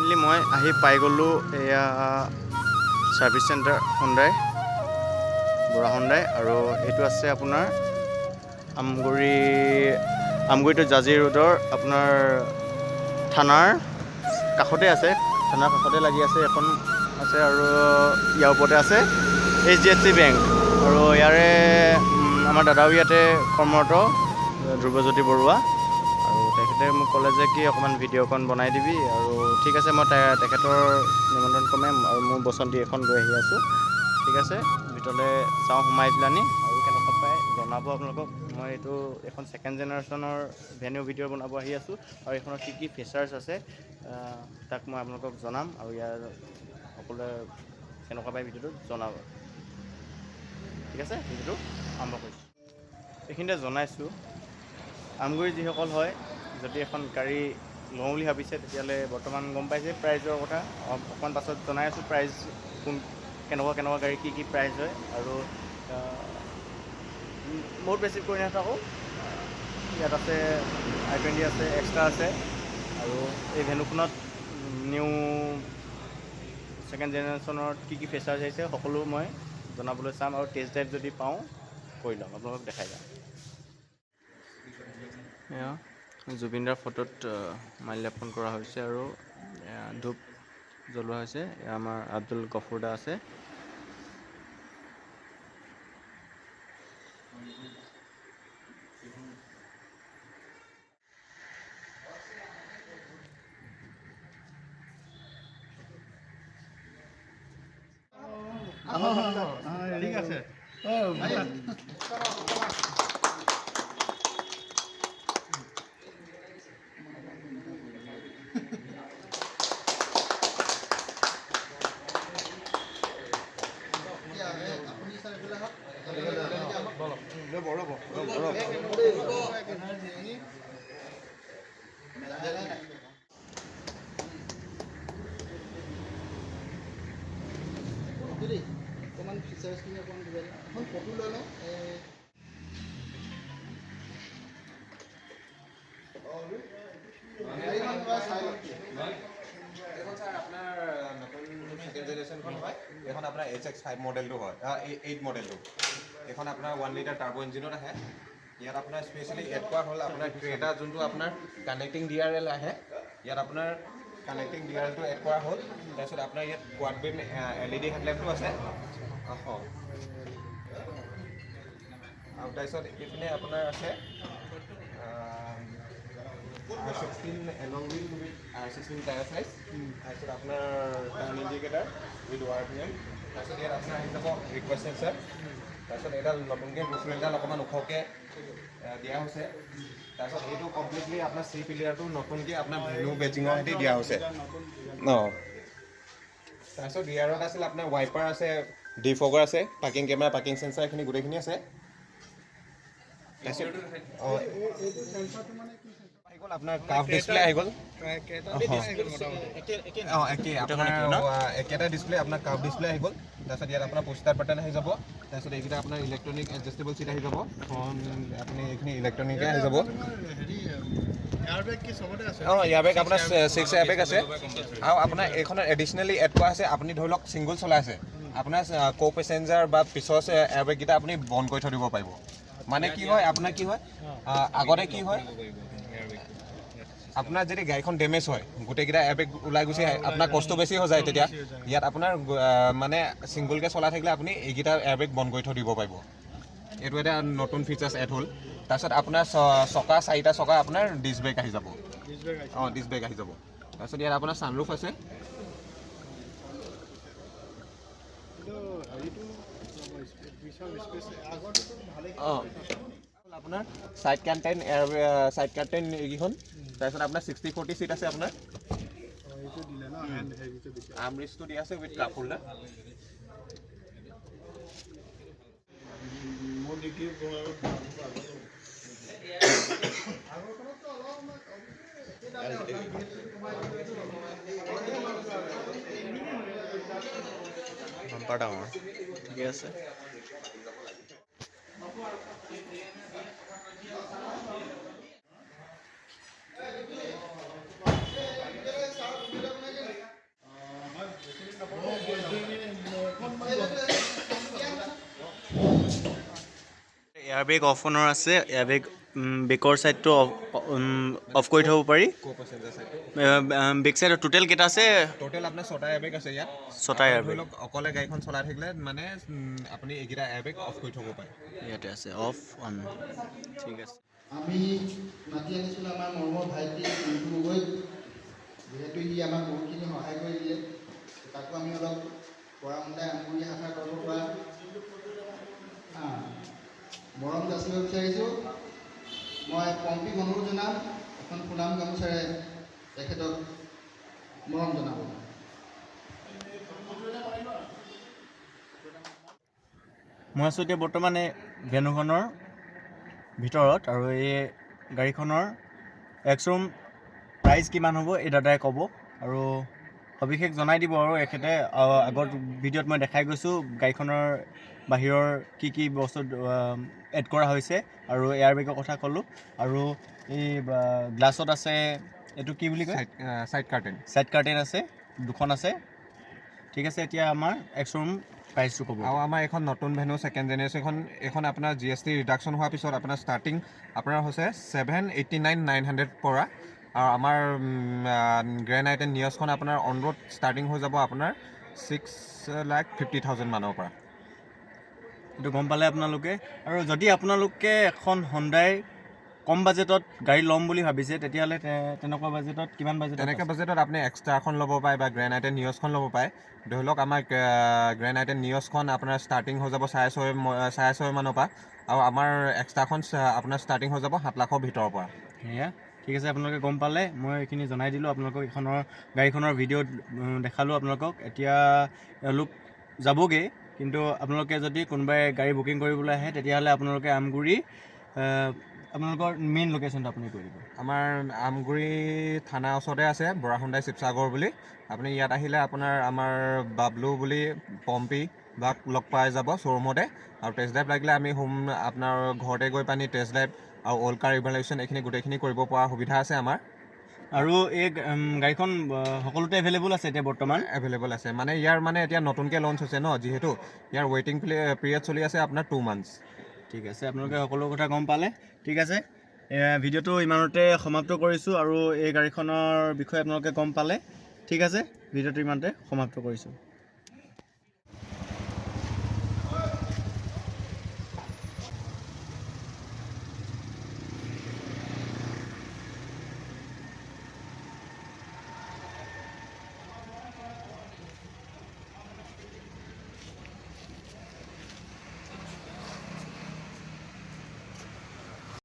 Finally মই আহি পাই গ'লোঁ এয়া service centre Hyundai Bora Hyundai আৰু এইটো আছে আপোনাৰ আমগুৰি আমগুৰিটো জাজি ৰোডৰ আপোনাৰ থানাৰ কাষতে আছে থানাৰ কাষতে লাগি আছে এখন আছে আৰু ইয়াৰ ওপৰতে আছে H D F C bank আৰু ইয়াৰে আমাৰ দাদাও ইয়াতে কৰ্মৰত ধ্ৰুৱজ্যোতি বৰুৱা। তেখেতে মোক ক'লে যে কি অকণমান ভিডিঅ'খন বনাই দিবি আৰু ঠিক আছে মই তেখেতৰ নিমন্ত্ৰণ ক্ৰমে আৰু মোৰ বচন্তি এখন লৈ আহি আছোঁ। ঠিক আছে ভিতৰলৈ যাওঁ সোমাই পেলানি আৰু কেনেকুৱা পায় জনাব আপোনালোকক। মই এইটো এখন ছেকেণ্ড জেনেৰেশ্যনৰ ভেনিউ ভিডিঅ' বনাব আহি আছোঁ। আৰু এইখনৰ কি কি ফিচাৰ্ছ আছে তাক মই আপোনালোকক জনাম আৰু ইয়াৰ সকলোৱে কেনেকুৱা পায় ভিডিঅ'টো জনাব। ঠিক আছে ভিডিঅ'টো আৰম্ভ কৰিছোঁ। এইখিনিতে জনাইছোঁ। আমগুৰি যিসকল হয় যদি এখন গাড়ী লওঁ বুলি ভাবিছে তেতিয়াহ'লে বৰ্তমান গম পাইছে প্ৰাইজৰ কথা। অকণমান পাছত জনাই আছোঁ প্ৰাইজ কোন কেনেকুৱা কেনেকুৱা গাড়ী কি কি প্ৰাইজ হয়। আৰু বহুত বেছি কৈ নাথাকোঁ। ইয়াত আছে আই টুৱেণ্টি আছে এক্সট্ৰা আছে। আৰু এই ভেনুখনত নিউ ছেকেণ্ড জেনেৰেশ্যনৰ কি কি ফিচাৰ্ছ আহিছে সকলো মই জনাবলৈ চাম। আৰু টেষ্ট ড্ৰাইভ যদি পাওঁ কৰি ল'ম। আপোনালোকক দেখাই যাম। জুবিনদাৰ ফটোত মাল্যাৰ্পণ কৰা হৈছে আৰু ধূপ জ্বলোৱা হৈছে আমাৰ আব্দুল গফুৰ দা আছে ঠিক আছে অকণমান ফিচাৰ্ছখিনি অকণমান দিব ফটো লৈ এই গাড়ীখন এবাৰ চাই লওক এইখন ছাৰ আপোনাৰ নতুন ছেকেণ্ড হয় এইখন আপোনাৰ এইচ এক্স ফাইভ মডেলটো হয় এইট মডেলটো এইখন আপোনাৰ ওৱান লিটাৰ টাৰ্বো ইঞ্জিনত আহে ইয়াত আপোনাৰ স্পেচিয়েলি এড কৰা হ'ল আপোনাৰ ক্ৰেটা যোনটো আপোনাৰ কানেক্টিং ডি আৰ এল আহে, ইয়াত আপোনাৰ কানেক্টিং ডি আৰ এলটো এড কৰা হ'ল। তাৰপিছত আপোনাৰ ইয়াত quad beam L E D হেডলেম্পটো আছে। আৰু তাৰপিছত এইপিনে আপোনাৰ আছে sixteen alloy wheel with R sixteen tyre size তাৰপিছত আপোনাৰ টাৰ্ণ ইণ্ডিকেটাৰ উইথ ৱাৰ পি এম তাৰপিছত ইয়াত আপোনাৰ আহি যাব ৰিকুৱেষ্ট চেঞ্চাৰ তাৰপিছত এডাল নতুনকৈ বুফৰেডাল অকণমান ওখকৈ দিয়া হৈছে। তাৰপিছত এইটো কমপ্লিটলি আপোনাৰ চি পিলিয়াৰটো নতুনকৈ আপোনাৰ ভেনু বেজিঙৰ সৈতে দিয়া হৈছে। অঁ। তাৰপিছত ৰিয়াৰত আছিল আপোনাৰ ৱাইপাৰ আছে ডিফগাৰ আছে পাৰ্কিং কেমেৰা পাৰ্কিং চেঞ্চাৰ এইখিনি গোটেইখিনি আছে। তাৰপিছত অঁ গ'ল আপোনাৰ কাফ ডিছপ্লে আহি গ'ল। অঁ একেই আপোনাৰ একেটা ডিছপ্লে আপোনাৰ কাফ ডিছপ্লে আহি গ'ল। তাৰপিছত ইয়াত আপোনাৰ পুষ্টাৰ বাটন আহি যাব। তাৰপিছত এইকেইটা আপোনাৰ ইলেক্ট্ৰনিক এডজাষ্টেবল চিট আহি যাব। আপুনি এইখিনি ইলেক্ট্ৰনিকে আহি যাব। এয়াৰবেগ অঁ ইয়াৰ বেগ আপোনাৰ ছিক্স এয়াৰ আছে। আৰু আপোনাৰ এইখনত এডিচনেলি এড কৰা আছে আপুনি ধৰি লওক ছিংগল চলাই আছে আপোনাৰ কো পেচেঞ্জাৰ বা পিছৰ এয়াৰ বেগকেইটা আপুনি বন্ধ কৰি থৈ দিব পাৰিব। মানে কি হয় আপোনাৰ কি হয় আগতে কি হয় আপোনাৰ যদি গাড়ীখন ডেমেজ হয় গোটেইকেইটা এয়াৰবেগ ওলাই গুচি আহে আপোনাৰ কষ্ট বেছি হৈ যায় তেতিয়া ইয়াত আপোনাৰ মানে ছিংগলকৈ চলাই থাকিলে আপুনি এইকেইটা এয়াৰবেগ বন্ধ কৰি থৈ দিব পাৰিব এইটো এটা নতুন ফিচাৰ্ছ এড হ'ল তাৰপিছত আপোনাৰ চকা চাৰিটা চকা আপোনাৰ ডিছ ব্ৰেক আহি যাব অঁ ডিছ ব্ৰেক আহি যাব তাৰপিছত ইয়াত আপোনাৰ ছানৰুফ আছে অঁ আপোনাৰ side curtain air side curtain এইকেইখন তাৰপিছত আপোনাৰ ছিক্সটি ফৰ্টি চিট আছে আপোনাৰ অঁ, এইটো দিলে ন হেণ্ড হেৰিটো দিছে আৰ্মৰিষ্টটো দিয়া আছে উইথ কাপ হোল্ডাৰ মোৰ ডিগ্ৰী বাম্পাৰ ডাঙৰ ঠিকে আছে এয়াৰ বেগ অফ অনৰ আছে এয়াৰ বেগ বেকৰ ছাইডটো অফ অফ কৰি থ'ব পাৰি। বেক ছাইডত টোটেল কেইটা আছে? টোটেল আপোনাৰ ছটা এয়াৰবেগ আছে ইয়াত। ছটা আপুনি এয়াৰ ধৰি বেগ লওক অকলে গাড়ীখন চলাই থাকিলে মানে আপুনি এইকেইটা এয়াৰবেগ অফ কৰি থ'ব পাৰে। ইয়াতে আছে অফ অন ঠিক আছে। আমি মাতি আনিছিলোঁ আমাৰ মৰমৰ ভাইটি পিণ্টু গগৈ। যিহেতু সি আমাক বহুতখিনি সহায় কৰি দিলে তাকো আমি অলপ পৰা মতে আমগুৰি শাখা কৰিব পৰা। মৰম যাচিব বিচাৰিছোঁ মই পম্পীক অনুৰোধ জনাম এখন সুনাম গামোচাৰে তেখেতক মৰম জনাব মই আছোঁ এতিয়া বৰ্তমান এই ভেনুখনৰ ভিতৰত আৰু এই গাড়ীখনৰ এক্সৰুম প্ৰাইচ কিমান হ'ব এই দাদাই ক'ব। আৰু সবিশেষ জনাই দিব আৰু এখেতে আগত ভিডিঅ'ত মই দেখাই গৈছোঁ গাড়ীখনৰ বাহিৰৰ কি কি বস্তু এড কৰা হৈছে আৰু এয়াৰ বেগৰ কথা ক'লোঁ আৰু এই গ্লাছত আছে এইটো কি বুলি কয়? চাইড কাৰ্টেন ছাইড কাৰ্টেন আছে দুখন আছে। ঠিক আছে এতিয়া আমাৰ এক্সৰুম প্ৰাইচটো ক'ব। আৰু আমাৰ এইখন নতুন ভেনু ছেকেণ্ড জেনেৰেশ্যনখন এইখন আপোনাৰ জি এছ টি ৰিডাকশ্যন হোৱাৰ পিছত আপোনাৰ ষ্টাৰ্টিং আপোনাৰ হৈছে seven eighty nine nine hundred পৰা আমাৰ গ্ৰেণ্ড আইটেন নিয়ছখন আপোনাৰ অন ৰোড ষ্টাৰ্টিং হৈ যাব আপোনাৰ ছিক্স লাখ ফিফটি থাউজেণ্ড মানৰ পৰা। এইটো গম পালে আপোনালোকে। আৰু যদি আপোনালোকে এখন হণ্ডাই কম বাজেটত গাড়ী ল'ম বুলি ভাবিছে তেতিয়াহ'লে তেনেকুৱা বাজেটত কিমান বাজেট তেনেকৈ বাজেটত আপুনি এক্সট্ৰাখন ল'ব পাৰে বা গ্ৰেণ্ড আইটেন নিয়ছখন ল'ব পাৰে ধৰি লওক আমাৰ গ্ৰেণ্ড আইটেন নিয়ছখন আপোনাৰ ষ্টাৰ্টিং হৈ যাব চাৰে ছয় চাৰে ছয় মানৰ পৰা। আৰু আমাৰ এক্সট্ৰাখন আপোনাৰ ষ্টাৰ্টিং হৈ যাব সাত লাখৰ ভিতৰৰ পৰা। সেয়া। ঠিক আছে আপোনালোকে গম পালে। মই এইখিনি জনাই দিলোঁ আপোনালোকক এইখনৰ গাড়ীখনৰ ভিডিঅ'ত উম, দেখালোঁ আপোনালোকক। এতিয়া এওঁলোক যাবগৈ কিন্তু আপোনালোকে যদি কোনোবাই গাড়ী বুকিং কৰিবলৈ আহে তেতিয়াহ'লে আপোনালোকে আমগুৰি আপোনালোকৰ মেইন লোকেশ্যনটো আপুনি কৈ দিব। আমাৰ আমগুৰি থানাৰ ওচৰতে আছে বৰাহুণ্ডাই শিৱসাগৰ বুলি। আপুনি ইয়াত আহিলে আপোনাৰ আমাৰ বাবলু বুলি পম্পী বাক লগ পাই যাব শ্ব'ৰুমতে আৰু টেষ্ট ড্ৰাইভ লাগিলে আমি হোম আপোনাৰ ঘৰতে গৈ পানি টেষ্ট ড্ৰাইভ আৰু অল কাৰ ইভালুৱেশ্যন এইখিনি গোটেইখিনি কৰিব পৰা সুবিধা আছে আমাৰ। আৰু এই গাড়ীখন সকলোতে এভেইলেবল আছে এতিয়া বৰ্তমান? এভেইলেবল আছে। মানে ইয়াৰ মানে এতিয়া নতুনকৈ লঞ্চ হৈছে ন যিহেতু ইয়াৰ ৱেইটিং পিৰিয়ড চলি আছে আপোনাৰ টু মান্থছ ঠিক আছে আপোনালোকে সকলো কথা গম পালে। ঠিক আছে ভিডিঅ'টো ইমানতে সমাপ্ত কৰিছোঁ আৰু এই গাড়ীখনৰ বিষয়ে আপোনালোকে গম পালে। ঠিক আছে ভিডিঅ'টো ইমানতে সমাপ্ত কৰিছোঁ।